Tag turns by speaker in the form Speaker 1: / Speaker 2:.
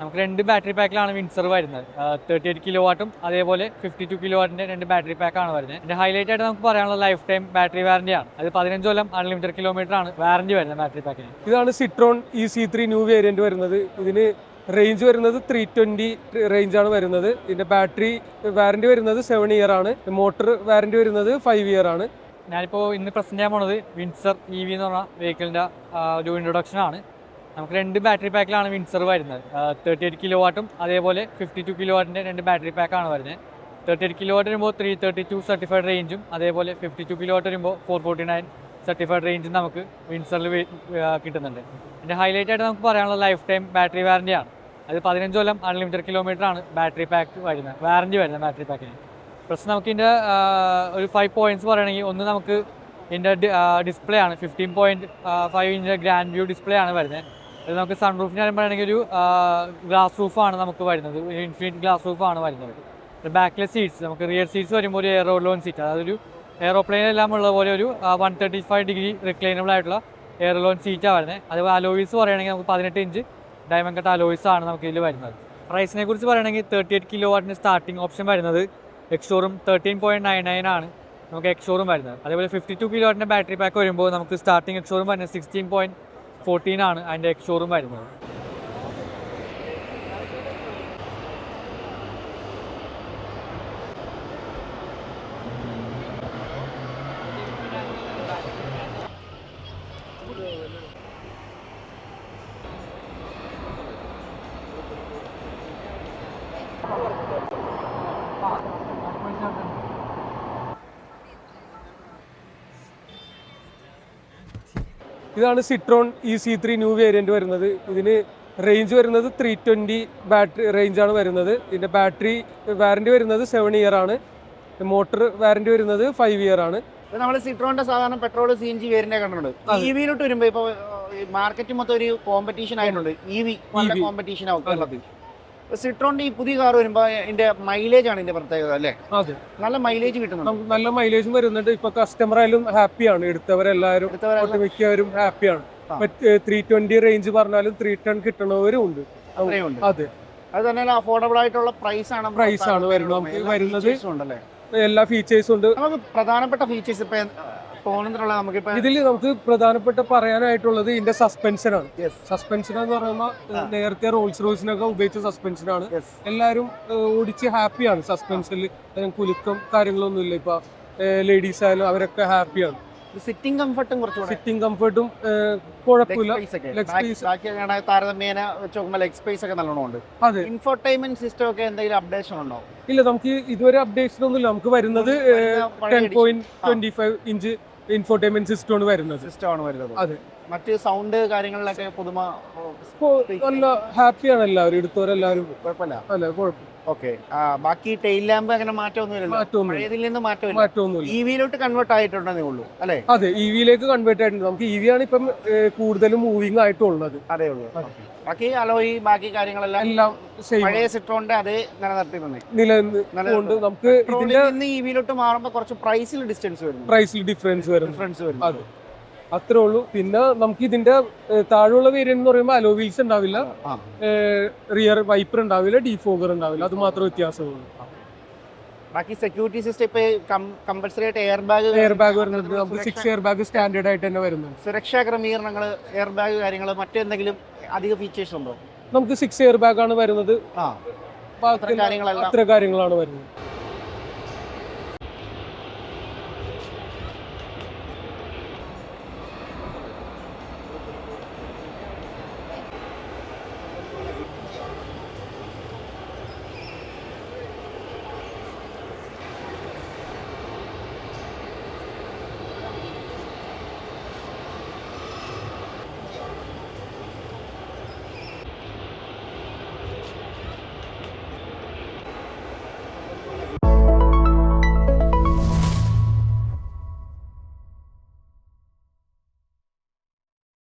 Speaker 1: നമുക്ക് രണ്ട് ബാറ്ററി പാക്കിലാണ് വിൻസർ വരുന്നത്. തേർട്ടി എയ്റ്റ് കിലോ വാട്ടും അതേപോലെ ഫിഫ്റ്റി ടു കിലോ വാട്ടിന്റെ രണ്ട് ബാറ്ററി പാക്കാണ് വരുന്നത്. ഇതിന്റെ ഹൈലൈറ്റ് ആയിട്ട് നമുക്ക് പറയാനുള്ള ലൈഫ് ടൈം ബാറ്ററി വാറന്റി ആണ്. അത് പതിനഞ്ച് കൊല്ലം അൺലിമിറ്റഡ് കിലോമീറ്റർ ആണ് വാറന്റി വരുന്നത് ബാറ്ററി പാക്കിന്
Speaker 2: ഇതാണ് Citroen E C three new variant വരുന്നത്. ഇതിന് റേഞ്ച് വരുന്നത് ത്രീ ട്വന്റി റേഞ്ച് ആണ് വരുന്നത്. ഇതിന്റെ ബാറ്ററി വാറന്റി വരുന്നത് സെവൻ ഇയർ ആണ്. മോട്ടർ വാറന്റി വരുന്നത് ഫൈവ് ഇയർ ആണ്.
Speaker 1: ഞാനിപ്പോൾ ഇന്ന് പ്രസന്റ് ചെയ്യാൻ പോണത് വിൻസർ ഇ വി എന്ന് പറഞ്ഞ വെഹിക്കിളിന്റെ ഒരു ഇൻട്രൊഡക്ഷൻ ആണ്. നമുക്ക് രണ്ട് ബാറ്ററി പാക്കിലാണ് വിൻസർ വരുന്നത്. തേർട്ടി എയ്റ്റ് കിലോ വാട്ടും അതേപോലെ ഫിഫ്റ്റി ടു കിലോ വാട്ടിന്റെ രണ്ട് ബാറ്ററി പാക്കാണ് വരുന്നത്. തേർട്ടി എയ്റ്റ് കിലോ വാട്ട് വരുമ്പോൾ ത്രീ തേർട്ടി ടു സർട്ടിഫൈഡ് റേഞ്ചും അതേപോലെ ഫിഫ്റ്റി ടു കിലോ വാട്ട് വരുമ്പോൾ ഫോർ ഫോർട്ടി നയൻ സർട്ടിഫൈഡ് റേഞ്ചും നമുക്ക് വിൻസറിൽ കിട്ടുന്നുണ്ട്. ഇതിന്റെ ഹൈലൈറ്റ് ആയിട്ട് നമുക്ക് പറയാനുള്ള ലൈഫ് ടൈം ബാറ്ററി വാറന്റിയാണ് അത് പതിനഞ്ച് കൊല്ലം അൺലിമിറ്റഡ് കിലോമീറ്റർ ആണ് ബാറ്ററി പാക്ക് വരുന്നത് വാറന്റി വരുന്നത് ബാറ്ററി പാക്കിന് പ്ലസ് നമുക്ക് ഇതിന്റെ ഒരു ഫൈവ് പോയിന്റ്സ് പറയുകയാണെങ്കിൽ ഒന്ന് നമുക്ക് ഇതിന്റെ ഡിസ്പ്ലേ ആണ്. ഫിഫ്റ്റീൻ പോയിന്റ് ഫൈവ് ഇഞ്ചിന്റെ ഗ്രാൻഡ് വ്യൂ ഡിസ്പ്ലേ ആണ് വരുന്നത്. നമുക്ക് സൺ റൂഫിന് പറയുകയാണെങ്കിൽ ഒരു ഗ്ലാസ് റൂഫാണ് നമുക്ക് വരുന്നത്. ഇൻഫിനിറ്റ് ഗ്ലാസ് റൂഫാണ് വരുന്നത്. ബാക്കിലെ സീറ്റ്സ് നമുക്ക് റിയർ സീറ്റ്സ് വരുമ്പോൾ ഒരു എയറോ ലോൺ സീറ്റ് അതൊരു എയറോപ്ലെയിനെല്ലാം ഉള്ള പോലെ ഒരു one thirty five degree reclinable ആയിട്ടുള്ള എയറോ ലോൺ സീറ്റാണ് വരുന്നത്. അതുപോലെ അലോയിസ് പറയുകയാണെങ്കിൽ നമുക്ക് പതിനെട്ട് ഇഞ്ച് ഡയമണ്ട് കട്ട് അലോയിസ് ആണ് നമുക്ക് ഇതിൽ വരുന്നത്. പ്രൈസിനെ കുറിച്ച് പറയുകയാണെങ്കിൽ തേർട്ടി എയ്റ്റ് കിലോ വാട്ടിന് സ്റ്റാർട്ടിംഗ് ഓപ്ഷൻ വരുന്നത് ex showroom thirteen point nine nine ആണ് നമുക്ക് എക്സോറും വരുന്നത്. അതേപോലെ ഫിഫ്റ്റി ടു കിലോ വാട്ടിന്റെ ബാറ്ററി പാക്ക് വരുമ്പോൾ നമുക്ക് സ്റ്റാർട്ടിംഗ് എക്സോറും വരുന്നത് സിക്സ്റ്റീൻ പോയിന്റ് ഫോർട്ടീൻ ആണ് അതിന്റെ എക്സോറും വരുന്നത്.
Speaker 2: ഇതാണ് Citroen E C three new variant വരുന്നത്. ഇതിന് റേഞ്ച് വരുന്നത് ത്രീ ട്വന്റി ബാറ്ററി റേഞ്ചാണ് ആണ് വരുന്നത്. ഇതിന്റെ ബാറ്ററി വാറന്റി വരുന്നത് സെവൻ ഇയർ ആണ്. മോട്ടർ വാറന്റി വരുന്നത് ഫൈവ് ഇയർ ആണ്.
Speaker 3: നമ്മൾ സിട്രോണിന്റെ സാധാരണ പെട്രോൾ സി എൻ ജി വേരിന്റെ കണ്ടിട്ടുണ്ട്. ഇ വിയിലോട്ട് വരുമ്പോൾ ഇപ്പൊ മാർക്കറ്റ് മൊത്തം ഒരു കോമ്പറ്റീഷൻ ആയിട്ടുണ്ട്. E V. കോമ്പറ്റീഷൻ ആവും കേരളത്തിൽ. സിട്രോണിന്റെ ഈ പുതിയ കാർ വരുമ്പോ ഇതിന്റെ മൈലേജ് ആണ് ഇതിന്റെ പ്രത്യേകത അല്ലേ?
Speaker 2: അതെ.
Speaker 3: നല്ല മൈലേജ് കിട്ടുന്നുണ്ട്.
Speaker 2: നല്ല മൈലേജും വരുന്നുണ്ട്. ഇപ്പൊ കസ്റ്റമർ ആയാലും ഹാപ്പിയാണ് എടുത്തവരെല്ലാവരും മിക്കവരും ഹാപ്പിയാണ്. ത്രീ ട്വന്റി റേഞ്ച് പറഞ്ഞാലും ത്രീ ടെൻ കിട്ടണവരും ഉണ്ട്. അതെ.
Speaker 3: അത് തന്നെ അഫോർഡബിൾ ആയിട്ടുള്ള പ്രൈസ് ആണ്
Speaker 2: പ്രൈസ് ആണ് വരുന്നത്. നമുക്ക്
Speaker 3: എല്ലാ
Speaker 2: വരുന്നത് എല്ലാ ഫീച്ചേഴ്സും ഉണ്ട്.
Speaker 3: നമുക്ക് പ്രധാനപ്പെട്ട ഫീച്ചേഴ്സ് ഇപ്പൊ
Speaker 2: ഇതിൽ നമുക്ക് പ്രധാനപ്പെട്ട പറയാനായിട്ടുള്ളത് ഇതിന്റെ
Speaker 3: Yes.
Speaker 2: സസ്പെൻഷൻ എന്ന് പറയുമ്പോൾ. നേരത്തെ റോൾസ് റോയ്സിനൊക്കെ ഉപയോഗിച്ച
Speaker 3: സസ്പെൻഷനാണ്
Speaker 2: എല്ലാവരും ഓടിച്ച് ഹാപ്പിയാണ് സസ്പെൻഷനിൽ കുലുക്കം കാര്യങ്ങളൊന്നും ഇല്ല ഇപ്പൊ ലേഡീസ് ആയാലും അവരൊക്കെ ഹാപ്പിയാണ്.
Speaker 3: സിറ്റിംഗ് കംഫർട്ടും കുറച്ചുകൂടെ
Speaker 2: സിറ്റിംഗ് കംഫർട്ടും കുഴപ്പമില്ല.
Speaker 3: താരതമ്യേന വെച്ച് നോക്കുമ്പോൾ ലെഗ് സ്പേസ് ഒക്കെ നല്ലോണം ഉണ്ട്.
Speaker 2: അതെ.
Speaker 3: ഇൻഫോർടൈൻമെന്റ് സിസ്റ്റം ഒക്കെ എന്തെങ്കിലും അപ്ഡേഷൻ ഉണ്ടോ?
Speaker 2: ഇല്ല നമുക്ക് ഇതുവരെ അപ്ഡേഷൻ ഒന്നുമില്ല നമുക്ക് വരുന്നത് ten point twenty five inch infotainment system ആണ് വരുന്നത്.
Speaker 3: സിസ്റ്റം ആണ് വരുന്നത്.
Speaker 2: അതെ.
Speaker 3: മറ്റ് സൗണ്ട് കാര്യങ്ങളിലൊക്കെ പുതുമ
Speaker 2: നല്ല ഹാപ്പിയാണ് എല്ലാവരും എടുത്തവരെല്ലാവരും.
Speaker 3: കുഴപ്പമില്ല.
Speaker 2: അല്ല കുഴപ്പം.
Speaker 3: ഓക്കെ ബാക്കി ടെയിൽ ലാമ്പ് അങ്ങനെ മാറ്റമൊന്നുമില്ലല്ലോ
Speaker 2: മാറ്റമൊന്നുമില്ല
Speaker 3: പഴയതിൽ നിന്ന് മാറ്റമില്ല.
Speaker 2: മാറ്റമൊന്നുമില്ല
Speaker 3: ഇ വിയിലോട്ട് കൺവേർട്ട് ആയിട്ടുണ്ടെന്നേ ഉള്ളൂ അല്ലേ?
Speaker 2: അതെ ഇ വിയിലേക്ക് കൺവേർട്ട് ആയിട്ടുണ്ട്. നമുക്ക് ഇ വി ആണ് ഇപ്പം കൂടുതലും മൂവിങ് ആയിട്ടുള്ളത്.
Speaker 3: അതേ ഉള്ളൂ. ബാക്കി അലോയി ബാക്കി കാര്യങ്ങളെല്ലാം
Speaker 2: എല്ലാം
Speaker 3: പഴയ സിട്രോണിന്റെ അതേ നിലനിർത്തിയിട്ടുണ്ട് തന്നെ.
Speaker 2: നിലനിന്ന് കൊണ്ട് നമുക്ക് ഇതിന്റെ
Speaker 3: നിന്ന് ഇ മാറുമ്പോൾ കുറച്ച് പ്രൈസിൽ ഡിസ്റ്റൻസ് വരും
Speaker 2: പ്രൈസിൽ ഡിഫറൻസ് വരും
Speaker 3: ഡിഫറൻസ് വരും
Speaker 2: അതെ. അത്രേ ഉള്ളൂ. പിന്നെ നമുക്ക് ഇതിന്റെ താഴെയുള്ള വേരിയന്റ് എന്ന് പറയുമ്പോൾ അലോ വീൽസ് ഉണ്ടാവില്ല. റിയർ വൈപ്പർ ഉണ്ടാവില്ല ഡിഫോഗർ ഉണ്ടാവില്ല. അത് മാത്രം വ്യത്യാസമുള്ളൂ.
Speaker 3: ബാക്കി സെക്യൂരിറ്റി സിസ്റ്റം ഇപ്പൊ കമ്പൽസറി ആയിട്ട് എയർ ബാഗ്
Speaker 2: എയർ ബാഗ് വരുന്നുണ്ട് സിക്സ് എയർ ബാഗ് സ്റ്റാൻഡേർഡ് ആയിട്ട് തന്നെ വരുന്നുണ്ട്.
Speaker 3: സുരക്ഷാ ക്രമീകരണങ്ങൾ എയർ ബാഗ് കാര്യങ്ങൾ മറ്റെന്തെങ്കിലും അധിക ഫീച്ചേഴ്സ് ഉണ്ടോ?
Speaker 2: നമുക്ക് സിക്സ് ഇയർ ബാഗ് ആണ് വരുന്നത്.
Speaker 3: ആ.
Speaker 2: ബാക്കി
Speaker 3: കാര്യങ്ങളെല്ലാം.
Speaker 2: അത്ര കാര്യങ്ങളാണ് വരുന്നത്.